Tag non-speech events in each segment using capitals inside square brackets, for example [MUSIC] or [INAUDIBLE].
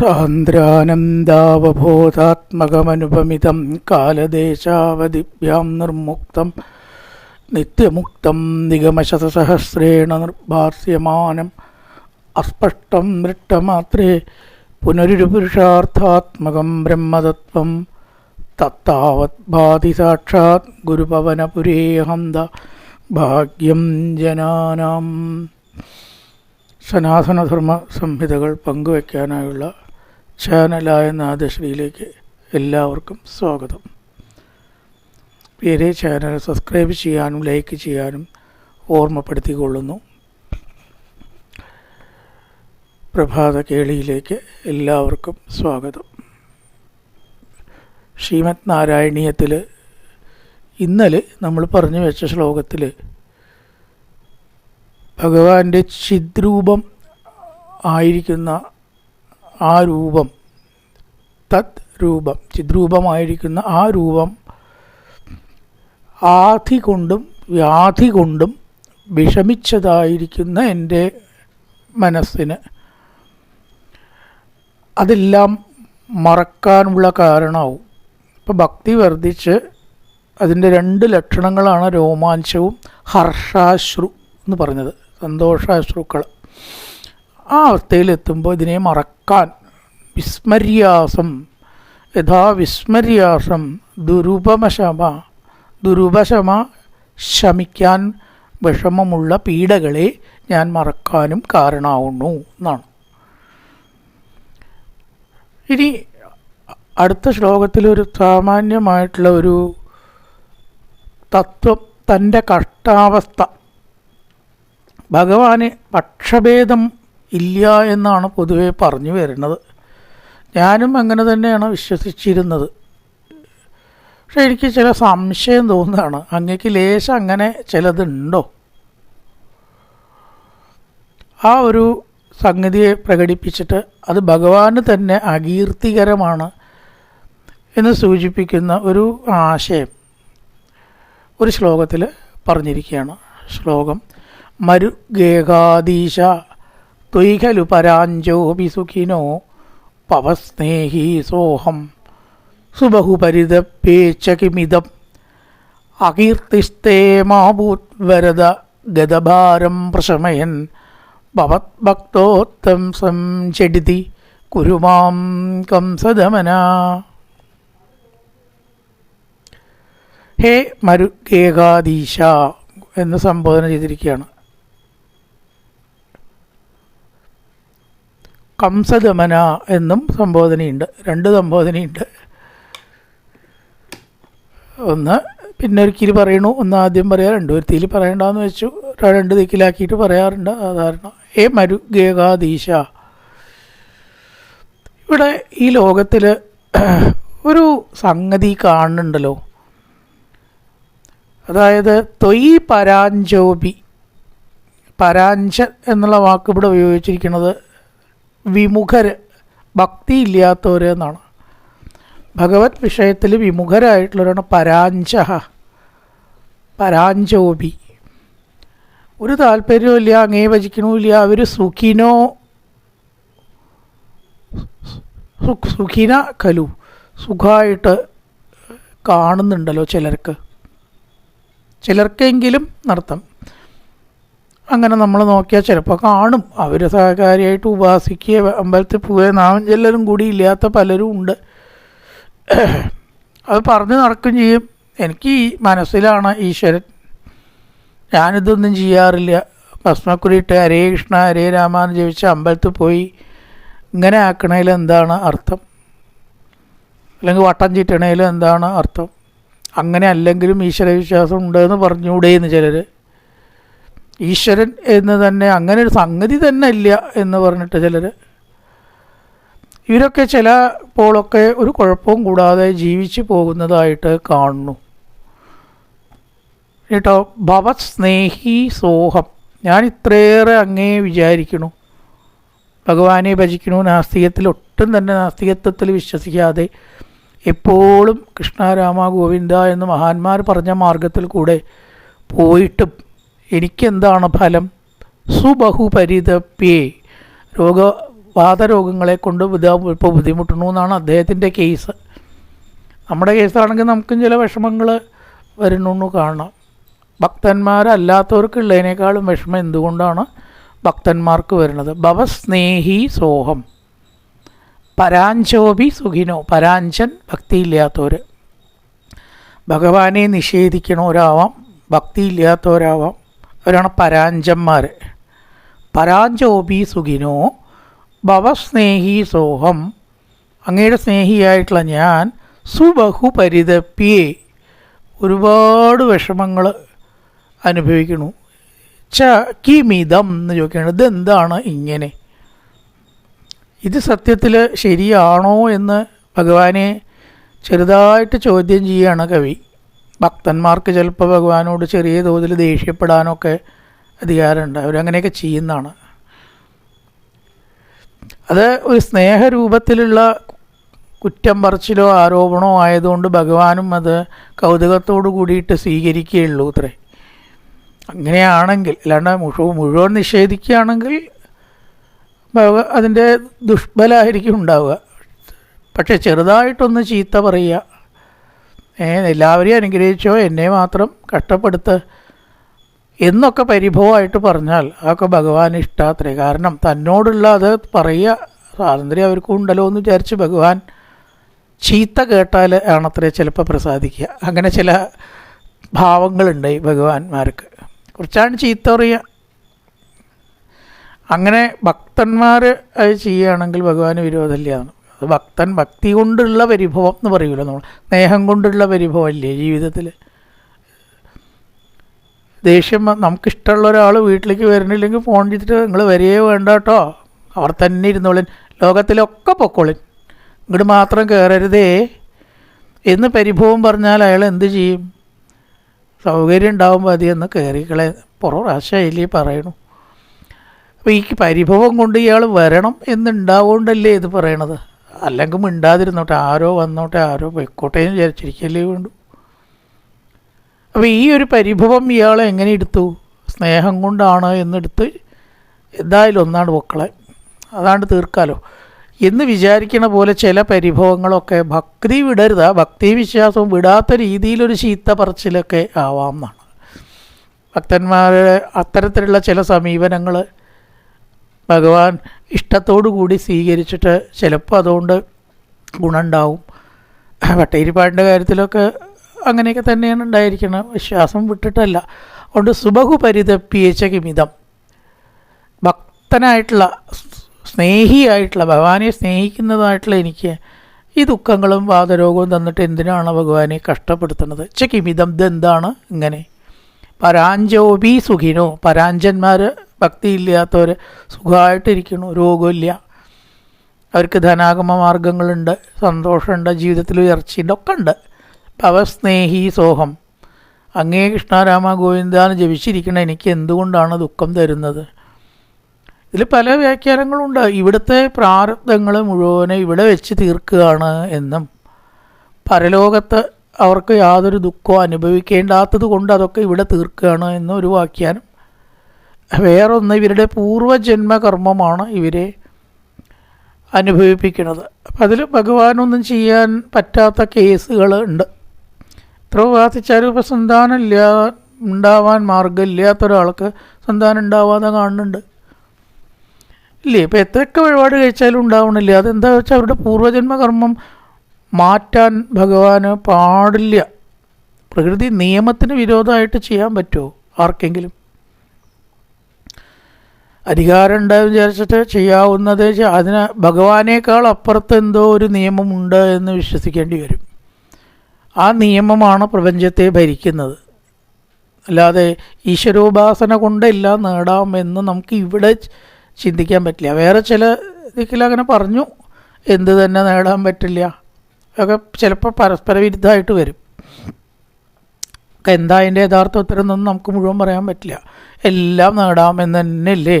സാന്ദ്രാനന്ദാവബോധാത്മകമനുപമിതം കാലദേശാവധിഭ്യാം നിർമുക്തം നിത്യമുക്തം നിഗമശതസഹസ്രേണ നിർഭാസ്യമാനം അസ്പഷ്ടം ദൃഷ്ടമാത്രേ പുനരൊരു പുരുഷാർത്ഥാത്മകം ബ്രഹ്മതത്വം തത്താവത് ഭാതി സാക്ഷാത് ഗുരുപവനപുരേഹന്ത ഭാഗ്യം ജനാനാം സനാതനധർമ്മ സംഹിതകൾ പങ്കുവയ്ക്കാനായുള്ള ചാനലായ നാദശ്രീയിലേക്ക് എല്ലാവർക്കും സ്വാഗതം. പേരെ ചാനൽ സബ്സ്ക്രൈബ് ചെയ്യാനും ലൈക്ക് ചെയ്യാനും ഓർമ്മപ്പെടുത്തിക്കൊള്ളുന്നു. പ്രഭാത കേളിയിലേക്ക് എല്ലാവർക്കും സ്വാഗതം. ശ്രീമത് നാരായണീയത്തിൽ ഇന്നലെ നമ്മൾ പറഞ്ഞു വെച്ച ശ്ലോകത്തിൽ ഭഗവാന്റെ ചിദ്രൂപം ആയിരിക്കുന്ന ആ രൂപം തത് രൂപം ചിദ്രൂപമായിരിക്കുന്ന ആ രൂപം ആധി കൊണ്ടും വ്യാധി കൊണ്ടും വിഷമിച്ചതായിരിക്കുന്ന എന്റെ മനസ്സിന്. അതെല്ലാം മറക്കാനുള്ള കാരണമാവും. ഇപ്പം ഭക്തി വർദ്ധിച്ച് അതിന്റെ രണ്ട് ലക്ഷണങ്ങളാണ് രോമാഞ്ചവും ഹർഷാശ്രു എന്ന് പറഞ്ഞത്. സന്തോഷാശ്രുക്കൾ. ആ അവസ്ഥയിലെത്തുമ്പോൾ ഇതിനെ മറക്കാൻ വിസ്മര്യാസം യഥാ വിസ്മര്യാസം ദുരുപമശമ ദുരുപശമ ശമിക്കാൻ വിഷമമുള്ള പീഡകളെ ഞാൻ മറക്കാനും കാരണാവുന്നു എന്നാണ്. ഇനി അടുത്ത ശ്ലോകത്തിൽ ഒരു സാമാന്യമായിട്ടുള്ള ഒരു തത്വം തന്റെ കഷ്ടാവസ്ഥ. ഭഗവാന് പക്ഷഭേദം ഇല്ല എന്നാണ് പൊതുവെ പറഞ്ഞു വരുന്നത്. ഞാനും അങ്ങനെ തന്നെയാണ് വിശ്വസിച്ചിരുന്നത്. പക്ഷേ എനിക്ക് ചില സംശയം തോന്നുകയാണ്. അങ്ങക്ക് ലേശം അങ്ങനെ ചിലതുണ്ടോ? ആ ഒരു സംഗതിയെ പ്രകടിപ്പിച്ചിട്ട് അത് ഭഗവാന് തന്നെ അകീർത്തികരമാണ് എന്ന് സൂചിപ്പിക്കുന്ന ഒരു ആശയം ഒരു ശ്ലോകത്തിൽ പറഞ്ഞിരിക്കുകയാണ്. ശ്ലോകം മരുഗേകാദീശ ഖലു പരാഞ്ചോപി സുഖിനോ പവസ്നേഹീ സോഹം സുബഹുപരിതപ്പേച്ചകിമിതം അകീർത്തിസ്തേ മാഭൂത് വരദ ഗതഭാരം പ്രശമയൻ ഭവത്ഭക്തോത്തം സംചടിതി കുരുമാം കംസദമന ഹേ മരുഗേകാദീശ എന്ന് സംബോധന ചെയ്തിരിക്കുകയാണ്. കംസദമന എന്നും സംബോധനയുണ്ട്. രണ്ട് സംബോധനയുണ്ട്. ഒന്ന് പിന്നെ ഒരിക്കൽ പറയണു. ഒന്ന് ആദ്യം പറയാം രണ്ടു ഒരുത്തിയിൽ പറയണ്ടെന്ന് വെച്ചു. രണ്ട് ദിക്കിലാക്കിയിട്ട് പറയാറുണ്ട്. സാധാരണ ഏ മരുഗേകാദീശ ഇവിടെ ഈ ലോകത്തിൽ ഒരു സംഗതി കാണുന്നുണ്ടല്ലോ. അതായത് തൊയ് പരാഞ്ചോപി പരാഞ്ച എന്നുള്ള വാക്ക് ഇവിടെ ഉപയോഗിച്ചിരിക്കുന്നത് വിമുഖര് ഭക്തിയില്ലാത്തവർ എന്നാണ്. ഭഗവത് വിഷയത്തിൽ വിമുഖരായിട്ടുള്ളവരാണ് പരാഞ്ച പരാഞ്ചോപി. ഒരു താല്പര്യവുമില്ല അങ്ങേ ഭജിക്കണമില്ല അവർ സുഖിനോ സുഖിന കലു സുഖമായിട്ട് കാണുന്നുണ്ടല്ലോ ചിലർക്ക്. ചിലർക്കെങ്കിലും നടത്തം. അങ്ങനെ നമ്മൾ നോക്കിയാൽ ചിലപ്പോൾ കാണും. അവർ സഹകാരിയായിട്ട് ഉപാസിക്കുക അമ്പലത്തിൽ പോവുക നാമം ചെല്ലലും കൂടി ഇല്ലാത്ത പലരും ഉണ്ട്. അത് പറഞ്ഞു നടക്കുകയും ചെയ്യും. എനിക്ക് ഈ മനസ്സിലാണ് ഈശ്വരൻ. ഞാനിതൊന്നും ചെയ്യാറില്ല. ഭസ്മക്കുരിയിട്ട് ഹരേ കൃഷ്ണ ഹരേ രാമ എന്ന് ജപിച്ച് അമ്പലത്തിൽ പോയി ഇങ്ങനെ ആക്കണതിൽ എന്താണ് അർത്ഥം? അല്ലെങ്കിൽ വട്ടം ചീറ്റണതിൽ എന്താണ് അർത്ഥം? അങ്ങനെ അല്ലെങ്കിലും ഈശ്വരവിശ്വാസം ഉണ്ടെന്ന് പറഞ്ഞുകൂടെയെന്ന് ചിലർ ഈശ്വരൻ എന്ന് തന്നെ അങ്ങനെ ഒരു സംഗതി തന്നെ ഇല്ല എന്ന് പറഞ്ഞിട്ട് ചിലർ ഇവരൊക്കെ പോളൊക്കെ ഒരു കുഴപ്പവും കൂടാതെ ജീവിച്ചു പോകുന്നതായിട്ട് കാണുന്നു. കേട്ടോ ഭവത് സ്നേഹി സോഹം. ഞാൻ ഇത്രയേറെ അങ്ങേ വിചാരിക്കണു ഭഗവാനെ ഭജിക്കണു നാസ്തികത്തിൽ ഒട്ടും തന്നെ നാസ്തികത്വത്തിൽ വിശ്വസിക്കാതെ എപ്പോഴും കൃഷ്ണ രാമ ഗോവിന്ദ എന്ന് മഹാന്മാർ പറഞ്ഞ മാർഗത്തിൽ കൂടെ പോയിട്ടും എനിക്കെന്താണ് ഫലം? സുബഹുപരിതപ്യേ. രോഗ വാതരോഗങ്ങളെ കൊണ്ട് ഇപ്പോൾ ബുദ്ധിമുട്ടുന്നു എന്നാണ് അദ്ദേഹത്തിന്റെ കേസ്. നമ്മുടെ കേസാണെങ്കിൽ നമുക്കും ചില വിഷമങ്ങൾ വരുന്നു കാണാം. ഭക്തന്മാരല്ലാത്തവർക്കുള്ളതിനേക്കാളും വിഷമം എന്തുകൊണ്ടാണ് ഭക്തന്മാർക്ക് വരുന്നത്? ഭവസ്നേഹി സോഹം. പരാഞ്ചോപി സുഖിനോ. പരാഞ്ചൻ ഭക്തിയില്ലാത്തവർ ഭഗവാനെ നിഷേധിക്കണവരാവാം ഭക്തിയില്ലാത്തവരാവാം. അവരാണ് പരാഞ്ചന്മാർ. പരാഞ്ചോപി സുഖിനോ ഭവസ്നേഹി സോഹം. അങ്ങയുടെ സ്നേഹിയായിട്ടുള്ള ഞാൻ സുബഹു പരിതപ്പിയെ ഒരുപാട് വിഷമങ്ങൾ അനുഭവിക്കുന്നു. ച കിമിതം എന്ന് ചോദിക്കുകയാണ്. ഇതെന്താണ് ഇങ്ങനെ? ഇത് സത്യത്തിൽ ശരിയാണോ എന്ന് ഭഗവാനെ ചെറുതായിട്ട് ചോദ്യം ചെയ്യുകയാണ് കവി. ഭക്തന്മാർക്ക് ചിലപ്പോൾ ഭഗവാനോട് ചെറിയ തോതിൽ ദേഷ്യപ്പെടാനൊക്കെ അധികാരമുണ്ട്. അവരങ്ങനെയൊക്കെ ചെയ്യുന്നതാണ്. അത് ഒരു സ്നേഹരൂപത്തിലുള്ള കുറ്റം പറച്ചിലോ ആരോപണമോ ആയതുകൊണ്ട് ഭഗവാനും അത് കൗതുകത്തോടു കൂടിയിട്ട് സ്വീകരിക്കുകയുള്ളൂ അത്രേ അങ്ങനെയാണെങ്കിൽ അല്ലാണ്ട് മുഴുവൻ മുഴുവൻ നിഷേധിക്കുകയാണെങ്കിൽ അതിന്റെ ദുഷ്ബലമായിരിക്കും ഉണ്ടാവുക. പക്ഷെ ചെറുതായിട്ടൊന്ന് ചീത്ത പറയുക എല്ലാവരെയും അനുഗ്രഹിച്ചോ എന്നെ മാത്രം കഷ്ടപ്പെടുത്ത് എന്നൊക്കെ പരിഭവമായിട്ട് പറഞ്ഞാൽ അതൊക്കെ ഭഗവാൻ ഇഷ്ടാത്രേ. കാരണം തന്നോടുള്ള അത് പറയുക സ്വാതന്ത്ര്യം അവർക്കും ഉണ്ടല്ലോ എന്ന് വിചാരിച്ച് ഭഗവാൻ ചീത്ത കേട്ടാൽ ആണത്രേ ചിലപ്പോൾ പ്രസാദിക്കുക. അങ്ങനെ ചില ഭാവങ്ങളുണ്ട് ഈ ഭഗവാന്മാർക്ക്. കുറച്ചാണ് ചീത്ത പറയുക. അങ്ങനെ ഭക്തന്മാർ അത് ചെയ്യുകയാണെങ്കിൽ ഭഗവാന് വിരോധമില്ലയാണ് അത് ഭക്തൻ ഭക്തി കൊണ്ടുള്ള പരിഭവം എന്ന് പറയുമല്ലോ നമ്മൾ. സ്നേഹം കൊണ്ടുള്ള പരിഭവം അല്ലേ ജീവിതത്തിൽ? ദേഷ്യം നമുക്കിഷ്ടമുള്ള ഒരാൾ വീട്ടിലേക്ക് വരണില്ലെങ്കിൽ ഫോൺ ചെയ്തിട്ട് നിങ്ങൾ വരികയോ വേണ്ട കേട്ടോ. അവർ തന്നെ ഇരുന്നോളിൻ ലോകത്തിലൊക്കെ പൊക്കോളിൻ ഇങ്ങോട്ട് മാത്രം കയറരുതേ എന്ന് പരിഭവം പറഞ്ഞാൽ അയാൾ എന്ത് ചെയ്യും? സൗകര്യം ഉണ്ടാകുമ്പോൾ എന്ന് കയറിക്കളെ പുറം പ്രാവശ്യമായില്ലേ പറയണു. അപ്പോൾ ഈ പരിഭവം കൊണ്ട് ഇയാൾ വരണം എന്നുണ്ടാവുകൊണ്ടല്ലേ ഇത് പറയണത്? അല്ലെങ്കിൽ മിണ്ടാതിരുന്നോട്ടെ ആരോ വന്നോട്ടെ ആരോ പൊയ്ക്കോട്ടെ എന്ന് വിചാരിച്ചിരിക്കല്ലേ വേണ്ടു. അപ്പോൾ ഈ ഒരു പരിഭവം ഇയാളെ എങ്ങനെ എടുത്തു? സ്നേഹം കൊണ്ടാണ് എന്നെടുത്ത് എന്തായാലും ഒന്നാണ് പൊക്കളെ അതാണ്ട് തീർക്കാലോ. എന്ന് വിചാരിക്കണ പോലെ ചില പരിഭവങ്ങളൊക്കെ ഭക്തി വിടരുത്. ഭക്തി വിശ്വാസവും വിടാത്ത രീതിയിലൊരു ചീത്ത പറച്ചിലൊക്കെ ആവാം എന്നാണ്. ഭക്തന്മാരുടെ അത്തരത്തിലുള്ള ചില സമീപനങ്ങൾ ഭഗവാൻ ഇഷ്ടത്തോടു കൂടി സ്വീകരിച്ചിട്ട് ചിലപ്പോൾ അതുകൊണ്ട് ഗുണമുണ്ടാവും. വട്ടേരിപ്പാടിന്റെ കാര്യത്തിലൊക്കെ അങ്ങനെയൊക്കെ തന്നെയാണ് ഉണ്ടായിരിക്കണം വിശ്വാസം വിട്ടിട്ടല്ല. അതുകൊണ്ട് സുബഹു പരിതപ്പിയച്ച കിമിതം ഭക്തനായിട്ടുള്ള സ്നേഹിയായിട്ടുള്ള ഭഗവാനെ സ്നേഹിക്കുന്നതായിട്ടുള്ള എനിക്ക് ഈ ദുഃഖങ്ങളും വാദരോഗവും തന്നിട്ട് എന്തിനാണ് ഭഗവാനെ കഷ്ടപ്പെടുത്തുന്നത്? ചക്കിമിതം ഇതെന്താണ് ഇങ്ങനെ? പരാഞ്ചോപി സുഖിനോ പരാഞ്ചന്മാർ ഭക്തിയില്ലാത്തവർ സുഖമായിട്ടിരിക്കുന്നു രോഗമില്ല. അവർക്ക് ധനാഗമ മാർഗങ്ങളുണ്ട് സന്തോഷമുണ്ട് ജീവിതത്തിൽ ഉയർച്ചയുണ്ട് ഒക്കെ ഉണ്ട് ഭവസ്നേഹി സോഹം. അങ്ങേ കൃഷ്ണരാമ ഗോവിന്ദാന്ന് ജപിച്ചിരിക്കണ എനിക്ക് എന്തുകൊണ്ടാണ് ദുഃഖം തരുന്നത്? ഇതിൽ പല വ്യാഖ്യാനങ്ങളുണ്ട്. ഇവിടുത്തെ പ്രാരബ്ധങ്ങൾ മുഴുവനെ ഇവിടെ വെച്ച് തീർക്കുകയാണ് എന്നും. പരലോകത്ത് അവർക്ക് യാതൊരു ദുഃഖവും അനുഭവിക്കേണ്ടാത്തത് കൊണ്ട് അതൊക്കെ ഇവിടെ തീർക്കുകയാണ് എന്നൊരു വ്യാഖ്യാനം. വേറൊന്ന് ഇവരുടെ പൂർവജന്മ കർമ്മമാണ് ഇവരെ അനുഭവിപ്പിക്കുന്നത്. അപ്പം അതിൽ ഭഗവാനൊന്നും ചെയ്യാൻ പറ്റാത്ത കേസുകൾ ഉണ്ട്. എത്ര പ്രാർത്ഥിച്ചാലും ഇപ്പോൾ സന്താനമില്ല ഉണ്ടാവാൻ മാർഗമില്ലാത്ത ഒരാൾക്ക് സന്താനം ഉണ്ടാവാതെ കാണുന്നുണ്ട്. ഇല്ലേ? ഇപ്പം എത്രയൊക്കെ വഴിപാട് കഴിച്ചാലും ഉണ്ടാവണില്ല. അതെന്താ വെച്ചാൽ അവരുടെ പൂർവജന്മ കർമ്മം മാറ്റാൻ ഭഗവാന് പാടില്ല. പ്രകൃതി നിയമത്തിന് വിരോധമായിട്ട് ചെയ്യാൻ പറ്റുമോ? ആർക്കെങ്കിലും? അധികാരം എന്ന് വിചാരിച്ചിട്ട് ചെയ്യാവുന്നത് അതിന് ഭഗവാനേക്കാൾ അപ്പുറത്ത് എന്തോ ഒരു നിയമമുണ്ട് എന്ന് വിശ്വസിക്കേണ്ടി വരും. ആ നിയമമാണ് പ്രപഞ്ചത്തെ ഭരിക്കുന്നത്. അല്ലാതെ ഈശ്വരോപാസന കൊണ്ടെല്ലാം നേടാമെന്ന് നമുക്ക് ഇവിടെ ചിന്തിക്കാൻ പറ്റില്ല. വേറെ ചില ഇതിലങ്ങനെ പറഞ്ഞു എന്ത് തന്നെ നേടാൻ പറ്റില്ല. ഒക്കെ ചിലപ്പോൾ പരസ്പര വിരുദ്ധമായിട്ട് വരും. ഒക്കെ എന്താ അതിന്റെ യഥാർത്ഥ ഉത്തരം എന്നൊന്നും നമുക്ക് മുഴുവൻ പറയാൻ പറ്റില്ല. എല്ലാം നേടാമെന്ന് തന്നെയല്ലേ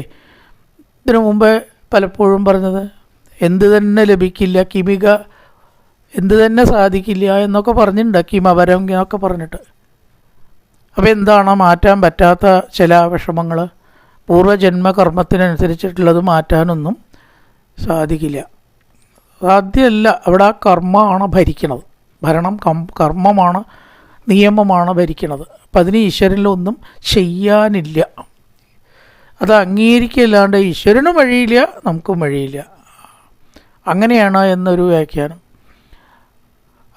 ഇതിനു മുമ്പേ പലപ്പോഴും പറഞ്ഞത് എന്ത് തന്നെ ലഭിക്കില്ല കിമിക എന്ത് തന്നെ സാധിക്കില്ല എന്നൊക്കെ പറഞ്ഞിട്ടുണ്ട് കിമവരം എന്നൊക്കെ പറഞ്ഞിട്ട്. അപ്പോൾ എന്താണ് മാറ്റാൻ പറ്റാത്ത ചില വിഷമങ്ങൾ പൂർവജന്മ കർമ്മത്തിനനുസരിച്ചിട്ടുള്ളത് മാറ്റാനൊന്നും സാധിക്കില്ല. സാധ്യമല്ല അവിടെ ആ കർമ്മമാണ് ഭരിക്കണത്. ഭരണം കർമ്മമാണ് നിയമമാണ് ഭരിക്കണത് അപ്പം അതിന് ഈശ്വരനിലൊന്നും ചെയ്യാനില്ല. അത് അംഗീകരിക്കല്ലാണ്ട് ഈശ്വരനും വഴിയില്ല നമുക്കും വഴിയില്ല. അങ്ങനെയാണ് എന്നൊരു വ്യാഖ്യാനം.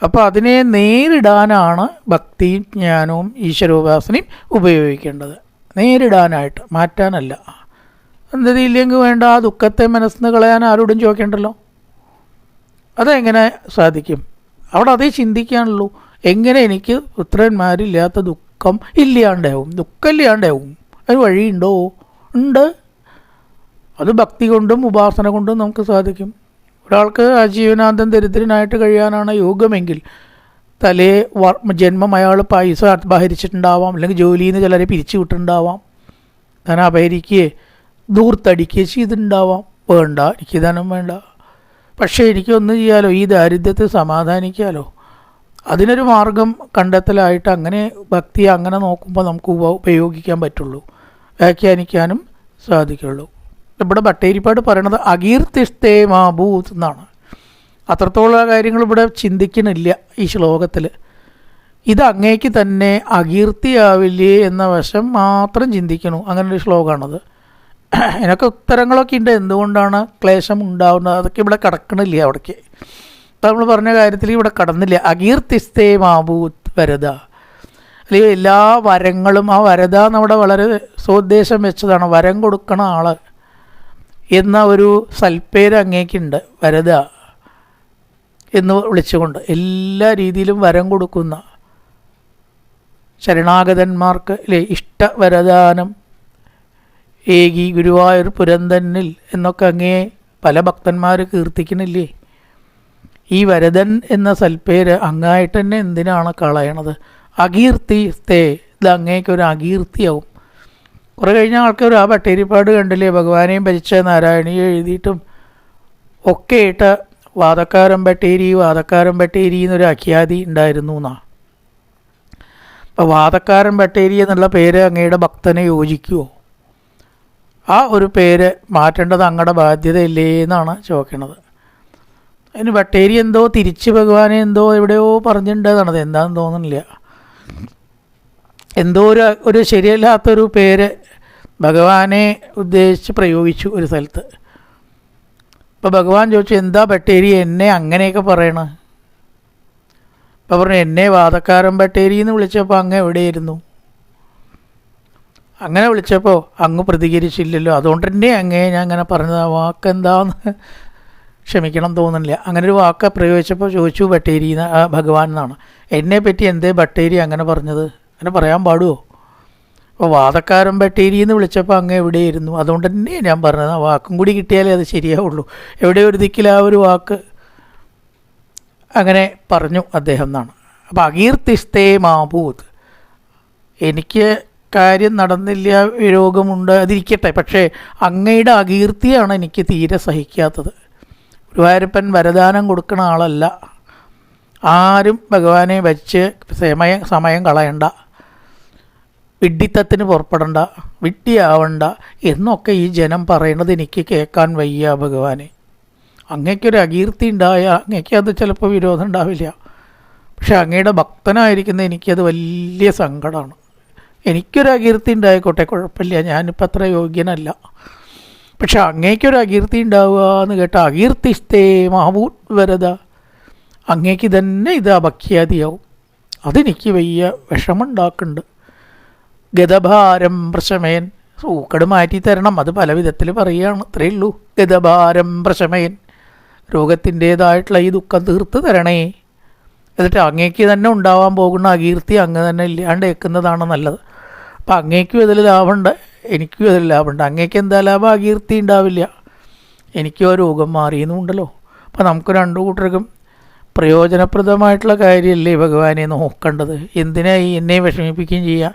അപ്പോൾ അതിനെ നേരിടാനാണ് ഭക്തിയും ജ്ഞാനവും ഈശ്വരോപാസനയും ഉപയോഗിക്കേണ്ടത്. നേരിടാനായിട്ട് മാറ്റാനല്ല. എന്തത് ഇല്ലെങ്കിൽ വേണ്ട ആ ദുഃഖത്തെ മനസ്സിന് കളയാൻ ആരോടും ചോദിക്കേണ്ടല്ലോ. അതെങ്ങനെ സാധിക്കും? അവിടെ അതേ ചിന്തിക്കാനുള്ളൂ. എങ്ങനെ എനിക്ക് പുത്രന്മാരില്ലാത്ത ദുഃഖം ഇല്ലാണ്ടാവും? ദുഃഖം ഇല്ലാണ്ടാവും അതിന് വഴിയുണ്ടോ? ഉണ്ട്. അത് ഭക്തി കൊണ്ടും ഉപാസന കൊണ്ടും നമുക്ക് സാധിക്കും. ഒരാൾക്ക് ആജീവനാന്തം ദരിദ്രനായിട്ട് കഴിയാനാണ് യോഗമെങ്കിൽ തലേ ജന്മം അയാൾ പൈസ അപഹരിച്ചിട്ടുണ്ടാവാം. അല്ലെങ്കിൽ ജോലിയിൽ നിന്ന് ചിലരെ പിരിച്ചു വിട്ടിട്ടുണ്ടാവാം. ധനം അപഹരിക്കുകയെ ദൂർത്തടിക്കുകയോ ചെയ്തിട്ടുണ്ടാവാം. വേണ്ട. എനിക്ക് ധനം വേണ്ട. പക്ഷേ എനിക്കൊന്നും ചെയ്യാലോ? ഈ ദാരിദ്ര്യത്തെ സമാധാനിക്കാലോ? അതിനൊരു മാർഗം കണ്ടെത്തലായിട്ട് അങ്ങനെ ഭക്തി അങ്ങനെ നോക്കുമ്പോൾ നമുക്ക് ഉപ- ഉപയോഗിക്കാൻ പറ്റുള്ളൂ. വ്യാഖ്യാനിക്കാനും സാധിക്കുള്ളൂ. ഇവിടെ ഭട്ടേരിപ്പാട് പറയണത് അകീർത്തിഷ്ടേ മാഭൂത് എന്നാണ്. അത്രത്തോളം കാര്യങ്ങൾ ഇവിടെ ചിന്തിക്കണില്ല ഈ ശ്ലോകത്തിൽ ഇത് അങ്ങേക്ക് തന്നെ അകീർത്തിയാവില്ലേ എന്ന വശം മാത്രം ചിന്തിക്കണു അങ്ങനെ ഒരു ശ്ലോകമാണത് അതിനൊക്കെ [CLEARS THROAT] ഉത്തരങ്ങളൊക്കെ ഉണ്ട്. എന്തുകൊണ്ടാണ് ക്ലേശം ഉണ്ടാവുന്നത്? അതൊക്കെ ഇവിടെ കിടക്കണില്ല അവിടേക്ക്. നമ്മൾ പറഞ്ഞ കാര്യത്തിൽ ഇവിടെ കടന്നില്ല. അകീർത്തിസ്തേ മാബൂത്ത് വരത അല്ലെങ്കിൽ എല്ലാ വരങ്ങളും ആ വരത നമ്മുടെ വളരെ സ്വോദ്ദേശം വെച്ചതാണ്. വരം കൊടുക്കണ ആൾ എന്ന ഒരു സൽപ്പേര് അങ്ങേക്കുണ്ട് വരത എന്ന് വിളിച്ചുകൊണ്ട്. എല്ലാ രീതിയിലും വരം കൊടുക്കുന്ന ശരണാഗതന്മാർക്ക് അല്ലേ ഇഷ്ടവരദാനം ഏകി ഗുരുവായൂർ പുരന്തന്നിൽ എന്നൊക്കെ അങ്ങേ പല ഭക്തന്മാർ കീർത്തിക്കണില്ലേ? ഈ വരദൻ എന്ന സൽപ്പേര് അങ്ങായിട്ട് തന്നെ എന്തിനാണ് കളയണത്? അകീർത്തി സ്തേ ഇത് അങ്ങേക്കൊരു അകീർത്തിയാവും. കുറേ കഴിഞ്ഞ ആൾക്കാർ ആ പട്ടേരിപ്പാട് കണ്ടില്ലേ? ഭഗവാനെയും ഭരിച്ച നാരായണിയെ എഴുതിയിട്ടും ഒക്കെ ഇട്ട് വാദക്കാരൻ ബട്ടേരി വാദക്കാരൻ ബട്ടേരി എന്നൊരു അഖ്യാതി ഉണ്ടായിരുന്നു എന്നാ. അപ്പോൾ വാദക്കാരൻ ബട്ടേരി എന്നുള്ള പേര് അങ്ങയുടെ ഭക്തനെ യോജിക്കുമോ ആ ഒരു പേര് മാറ്റേണ്ടത് അങ്ങയുടെ ബാധ്യതയില്ലേ എന്നാണ് ചോദിക്കണത്. അതിന് ബട്ടേരി എന്തോ തിരിച്ച് ഭഗവാനെ എന്തോ എവിടെയോ പറഞ്ഞിട്ടുണ്ടെന്നാണ് എന്താണെന്ന് തോന്നുന്നില്ല. എന്തോ ഒരു ഒരു ശരിയല്ലാത്തൊരു പേര് ഭഗവാനെ ഉദ്ദേശിച്ച് പ്രയോഗിച്ചു ഒരു സ്ഥലത്ത്. അപ്പോൾ ഭഗവാൻ ചോദിച്ചു എന്താ ബട്ടേരി എന്നെ അങ്ങനെയൊക്കെ പറയണ. അപ്പോൾ പറഞ്ഞു എന്നെ വാദക്കാരൻ ബട്ടേരി എന്ന് വിളിച്ചപ്പോൾ അങ്ങ് എവിടെയായിരുന്നു? അങ്ങനെ വിളിച്ചപ്പോൾ അങ്ങ് പ്രതികരിച്ചില്ലല്ലോ. അതുകൊണ്ട് തന്നെ അങ്ങേ ഞാൻ അങ്ങനെ പറഞ്ഞത് വാക്കെന്താന്ന്? ക്ഷമിക്കണം തോന്നുന്നില്ല. അങ്ങനെ ഒരു വാക്ക് പ്രയോഗിച്ചപ്പോൾ ചോദിച്ചു ബട്ടേരി ഭഗവാൻ എന്നാണ്. എന്നെ പറ്റി എന്തേ ബട്ടേരി അങ്ങനെ പറഞ്ഞത്? അങ്ങനെ പറയാൻ പാടുമോ അപ്പോൾ വാദക്കാരൻ ബട്ടേരി എന്ന് വിളിച്ചപ്പോൾ അങ്ങ് എവിടെയായിരുന്നു? അതുകൊണ്ട് തന്നെ ഞാൻ പറഞ്ഞത് ആ വാക്കും കൂടി കിട്ടിയാലേ അത് ശരിയാവുള്ളൂ. എവിടെ ഒരു ദിക്കിൽ ആ ഒരു വാക്ക് അങ്ങനെ പറഞ്ഞു അദ്ദേഹം എന്നാണ്. അപ്പോൾ അകീർത്തിസ്തേ മാഭൂത്. എനിക്ക് കാര്യം നടന്നില്ല രോഗമുണ്ട് അതിരിക്കട്ടെ. പക്ഷേ അങ്ങയുടെ അകീർത്തിയാണ് എനിക്ക് തീരെ സഹിക്കാത്തത്. ഗുരുവായൂരപ്പൻ വരദാനം കൊടുക്കുന്ന ആളല്ല. ആരും ഭഗവാനെ വച്ച് സമയം സമയം കളയണ്ട. വിഡ്ഢിത്തത്തിന് പുറപ്പെടണ്ട വിഡ്ഢിയാവണ്ട എന്നൊക്കെ ഈ ജനം പറയണത് എനിക്ക് കേൾക്കാൻ വയ്യ ഭഗവാനെ. അങ്ങയ്ക്കൊരു അകീർത്തി ഉണ്ടായ അങ്ങയ്ക്ക് അത് ചിലപ്പോൾ വിരോധം ഉണ്ടാവില്ല. പക്ഷെ അങ്ങയുടെ ഭക്തനായിരിക്കുന്ന എനിക്കത് വലിയ സങ്കടമാണ് എനിക്കൊരു അകീർത്തി ഉണ്ടായിക്കോട്ടെ കുഴപ്പമില്ല. ഞാനിപ്പോൾ അത്ര യോഗ്യനല്ല. പക്ഷെ അങ്ങേക്കൊരു അകീർത്തി ഉണ്ടാവുക എന്ന് കേട്ട അകീർത്തിസ്തേ മഹബൂത് വരത അങ്ങേക്ക് തന്നെ ഇത് അപഖ്യാതിയാവും. അതെനിക്ക് വയ്യ വിഷമുണ്ടാക്കുന്നുണ്ട് ഗതഭാരം പ്രശമയൻ സൂക്കട് മാറ്റി തരണം. അത് പല വിധത്തിൽ പറയുകയാണ് അത്രയേ ഉള്ളൂ. ഗതഭാരം പ്രശമയൻ രോഗത്തിന്റേതായിട്ടുള്ള ഈ ദുഃഖം തീർത്ത് തരണേ. എന്നിട്ട് അങ്ങേക്ക് തന്നെ ഉണ്ടാവാൻ പോകുന്ന അകീർത്തി അങ്ങ് തന്നെ ഇല്ലാണ്ട് ഏക്കുന്നതാണ് നല്ലത്. അപ്പം അങ്ങേക്കും ഇതിൽ ലാഭമുണ്ട്. എനിക്കും അതിൽ ലാഭമുണ്ട്. അങ്ങേക്ക് എന്താ ലാഭം അകീർത്തി ഉണ്ടാവില്ല എനിക്കും ആ രോഗം മാറിയെന്നുണ്ടല്ലോ അപ്പം നമുക്ക് രണ്ടു കൂട്ടർക്കും പ്രയോജനപ്രദമായിട്ടുള്ള കാര്യമല്ലേ ഭഗവാനെ നോക്കേണ്ടത്? എന്തിനായി എന്നെ വിഷമിപ്പിക്കുകയും ചെയ്യുക?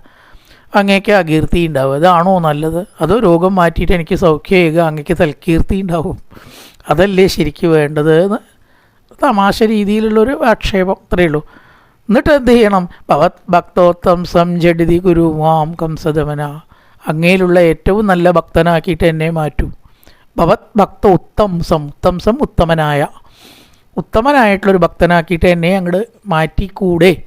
അങ്ങേക്ക് അകീർത്തി ഉണ്ടാവും. അതാണോ നല്ലത്? അതോ രോഗം മാറ്റിയിട്ട് എനിക്ക് സൗഖ്യം ചെയ്യുക അങ്ങേക്ക് തൽക്കീർത്തി ഉണ്ടാവും. അതല്ലേ ശരിക്ക് വേണ്ടത്? എന്ന് തമാശ രീതിയിലുള്ളൊരു ആക്ഷേപം. അത്രയേ ഉള്ളൂ. എന്നിട്ട് എന്ത് ചെയ്യണം? ഭവത് ഭക്തോത്തം സംജഡിതി ഗുരു മാം കംസദമന അങ്ങയിലുള്ള ഏറ്റവും നല്ല ഭക്തനാക്കിയിട്ട് എന്നെ മാറ്റൂ. ഭവത് ഭക്ത ഉത്തംസം ഉത്തംസം ഉത്തമനായ ഉത്തമനായിട്ടുള്ളൊരു ഭക്തനാക്കിയിട്ട് എന്നെ അങ്ങോട്ട് മാറ്റിക്കൂടെ?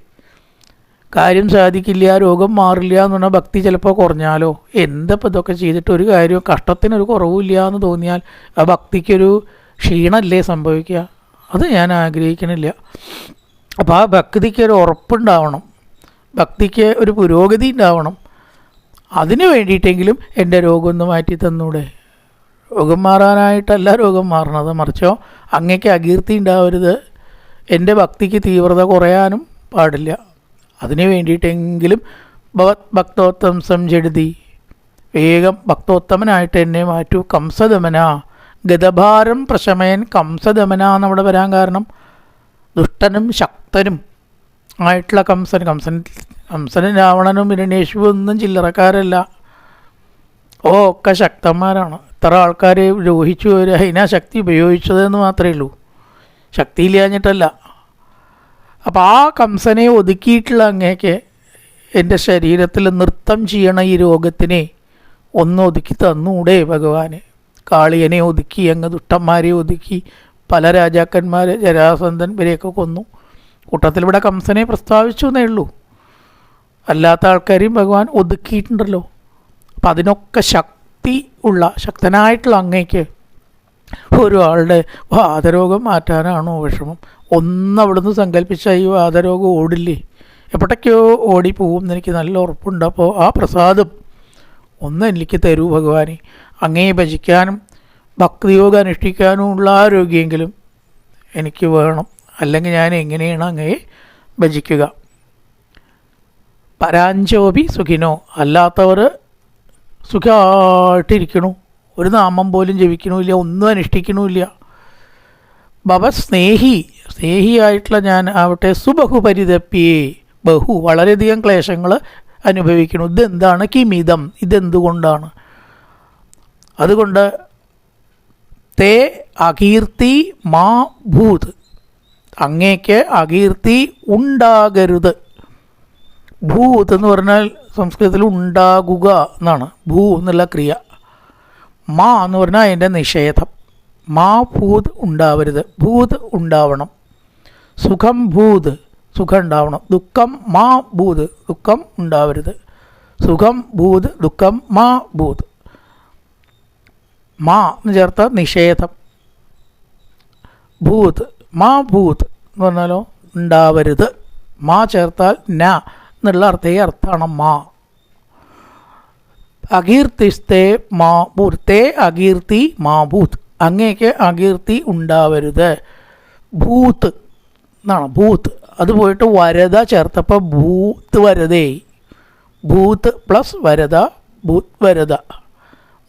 കാര്യം സാധിക്കില്ല രോഗം മാറില്ല എന്ന് പറഞ്ഞാൽ ഭക്തി ചിലപ്പോൾ കുറഞ്ഞാലോ? എന്തപ്പോൾ ഇതൊക്കെ ചെയ്തിട്ട് ഒരു കാര്യവും കഷ്ടത്തിനൊരു കുറവില്ല എന്ന് തോന്നിയാൽ ആ ഭക്തിക്കൊരു ക്ഷീണമല്ലേ സംഭവിക്കുക? അത് ഞാൻ ആഗ്രഹിക്കണില്ല. അപ്പോൾ ആ ഭക്തിക്ക് ഒരു ഉറപ്പുണ്ടാവണം. ഭക്തിക്ക് ഒരു പുരോഗതി ഉണ്ടാവണം. അതിന് വേണ്ടിയിട്ടെങ്കിലും എന്റെ രോഗം ഒന്ന് മാറ്റി തന്നൂടെ? രോഗം മാറാനായിട്ടല്ല രോഗം മാറണത് മറിച്ചോ അങ്ങേക്ക് അകീർത്തി ഉണ്ടാവരുത്. എന്റെ ഭക്തിക്ക് തീവ്രത കുറയാനും പാടില്ല. അതിനു വേണ്ടിയിട്ടെങ്കിലും ഭവത് ഭക്തോത്തംസം ജഡതി വേഗം ഭക്തോത്തമനായിട്ട് എന്നെ മാറ്റൂ. കംസദമന. ഗതഭാരം പ്രശമയൻ കംസദമന എന്നവിടെ വരാൻ കാരണം ദുഷ്ടനും ശക്തനും ആയിട്ടുള്ള കംസൻ. കംസൻ കംസനും രാവണനും ഹിരണ്യേശ്വരും ഒന്നും ചില്ലറക്കാരല്ല. ഓ ഒക്കെ ശക്തന്മാരാണ്. ഇത്ര ആൾക്കാർ രോഹിച്ചു ഒരു അതിനാ ശക്തി ഉപയോഗിച്ചതെന്ന് മാത്രമേ ഉള്ളൂ. ശക്തിയില്ലാഞ്ഞിട്ടല്ല. അപ്പോൾ ആ കംസനെ ഒതുക്കിയിട്ടുള്ള അങ്ങേക്ക് എന്റെ ശരീരത്തിൽ നൃത്തം ചെയ്യണ ഈ രോഗത്തിനെ ഒന്ന് ഒതുക്കി തന്നൂടെ ഭഗവാന്. കാളിയനെ ഒതുക്കി അങ്ങ് ദുഷ്ടന്മാരെ ഒതുക്കി പല രാജാക്കന്മാരെ ജരാസന്ധൻ ഇവരെയൊക്കെ കൊന്നു. കൂട്ടത്തിൽ ഇവിടെ കംസനെ പ്രസ്താവിച്ചു എന്നേ ഉള്ളൂ. അല്ലാത്ത ആൾക്കാരെയും ഭഗവാൻ ഒതുക്കിയിട്ടുണ്ടല്ലോ. അപ്പം അതിനൊക്കെ ശക്തി ഉള്ള ശക്തനായിട്ടുള്ള അങ്ങേക്ക് ഒരാളുടെ വാതരോഗം മാറ്റാനാണോ വിഷമം? ഒന്ന് അവിടുന്ന് സങ്കല്പിച്ചാൽ ഈ വാതരോഗം ഓടില്ലേ? എപ്പോഴൊക്കെയോ ഓടിപ്പോവും. എനിക്ക് നല്ല ഉറപ്പുണ്ട്. അപ്പോൾ ആ പ്രസാദം ഒന്ന് എനിക്ക് തരൂ ഭഗവാനെ. അങ്ങേ ഭജിക്കാനും ഭക്തിയോഗം അനുഷ്ഠിക്കാനും ഉള്ള ആരോഗ്യമെങ്കിലും എനിക്ക് വേണം. അല്ലെങ്കിൽ ഞാൻ എങ്ങനെയാണ് അങ്ങേ ഭജിക്കുക? പരാഞ്ചോപി സുഖിനോ? അല്ലാത്തവർ സുഖമായിട്ടിരിക്കണു ഒരു നാമം പോലും ജപിക്കണമില്ല ഒന്നും അനുഷ്ഠിക്കണമില്ല. ബബ സ്നേഹി സ്നേഹിയായിട്ടുള്ള ഞാൻ ആവട്ടെ സുബഹു പരിതപ്പിയേ ബഹു വളരെയധികം ക്ലേശങ്ങൾ അനുഭവിക്കണം. ഇതെന്താണ് കിമിതം? ഇതെന്തുകൊണ്ടാണ്? അതുകൊണ്ട് തേ അകീർത്തി മാ ഭൂത്. അങ്ങേക്ക് അകീർത്തി ഉണ്ടാകരുത്. ഭൂത് എന്ന് പറഞ്ഞാൽ സംസ്കൃതത്തിൽ ഉണ്ടാകുക എന്നാണ്. ഭൂ എന്നുള്ള ക്രിയ. മാ എന്ന് പറഞ്ഞാൽ അതിന്റെ നിഷേധം. മാ ഭൂത് ഉണ്ടാവരുത്. ഭൂത് ഉണ്ടാവണം. സുഖം ഭൂത് സുഖം ഉണ്ടാവണം. ദുഃഖം മാ ഭൂത് ദുഃഖം ഉണ്ടാവരുത്. സുഖം ഭൂത് ദുഃഖം മാ ഭൂത്. മാ എന്ന് ചേർത്ത നിഷേധം. ഭൂത് മാ ഭൂത് എന്ന് പറഞ്ഞാലോ? ഉണ്ടാവരുത്. മാ ചേർത്താൽ ന. എന്നുള്ള അർത്ഥേ അർത്ഥമാണ് മാ. അകീർത്തിസ്തേ മാ ഭൂത്തേ അകീർത്തി മാ ഭൂത്ത് അങ്ങേക്ക് അകീർത്തി ഉണ്ടാവരുത്. ഭൂത്ത് എന്നാണ്. ഭൂത്ത് അത് പോയിട്ട് വരത ചേർത്തപ്പോൾ ഭൂത്ത് വരതേ. ഭൂത്ത് പ്ലസ് വരത ഭൂത് വരത.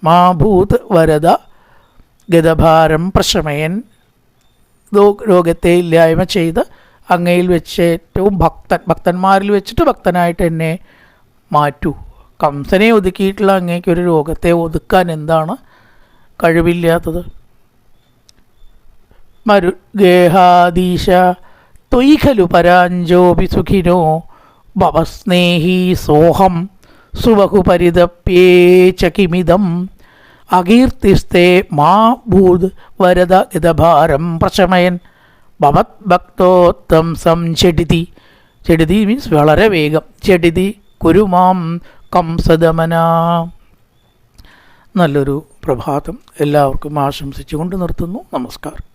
മാ ഭൂത് വരത ഗതഭാരം പ്രശമയൻ രോഗത്തെ ഇല്ലായ്മ ചെയ്ത് അങ്ങയിൽ വെച്ച് ഏറ്റവും ഭക്തൻ ഭക്തന്മാരിൽ വെച്ചിട്ട് ഭക്തനായിട്ട് എന്നെ മാറ്റൂ. കംസനെ ഒതുക്കിയിട്ടുള്ള അങ്ങേക്ക് ഒരു രോഗത്തെ ഒതുക്കാൻ എന്താണ് കഴിവില്ലാത്തത്? മരു ഗേഹാദീശ തൊയ്ഖലു പരാഞ്ചോപി സുഖിനോ ഭവസ്നേഹി സോഹം സുബഹു പരിതപ്യേ ച കിമിതം അകീർത്തിസ്തേ മാ ഭൂത് വരദ ഗതഭാരം പ്രശമയൻ. ഭവത് ഭക്തോത്തം സം ചെടിതി ചെടിതി മീൻസ് വളരെ വേഗം. ചെടിതി കുരുമാം കംസദമന. നല്ലൊരു പ്രഭാതം. എല്ലാവർക്കും ആശംസിച്ചുകൊണ്ട് നിർത്തുന്നു. നമസ്കാരം.